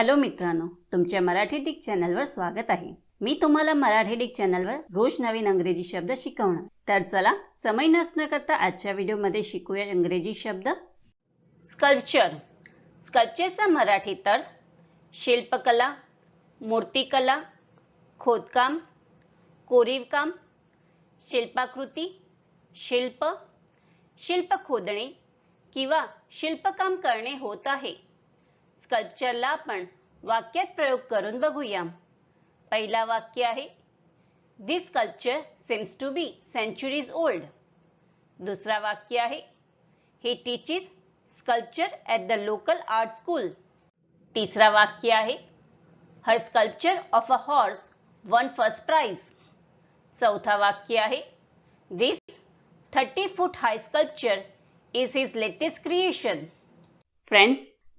Hello मित्रांनो तुमच्या Marathi Dick चॅनलवर स्वागत आहे. मी तुम्हाला मराठी डिक चॅनलवर रोज नवीन अंग्रेजी शब्द शिकवणार. तर चला समय नसणं करता आजच्या व्हिडिओमध्ये शिकूया इंग्रजी शब्द. स्कल्पचर स्कल्पचरचा मराठी अर्थ शिल्पकला मूर्तिकला खोदकाम कोरीवकाम शिल्पाकृती शिल्प शिल्प खोदणे किंवा शिल्पकाम करणे होत आहे. स्कल्पचरला आपण प्रयोग करून बघूया. पहिला वाक्य this sculpture seems to be centuries old दुसरा वाक्य आहे he teaches sculpture at the local art school तिसरा वाक्य आहे her sculpture of a horse won first prize चौथा वाक्य आहे this thirty foot high sculpture is his latest creation friends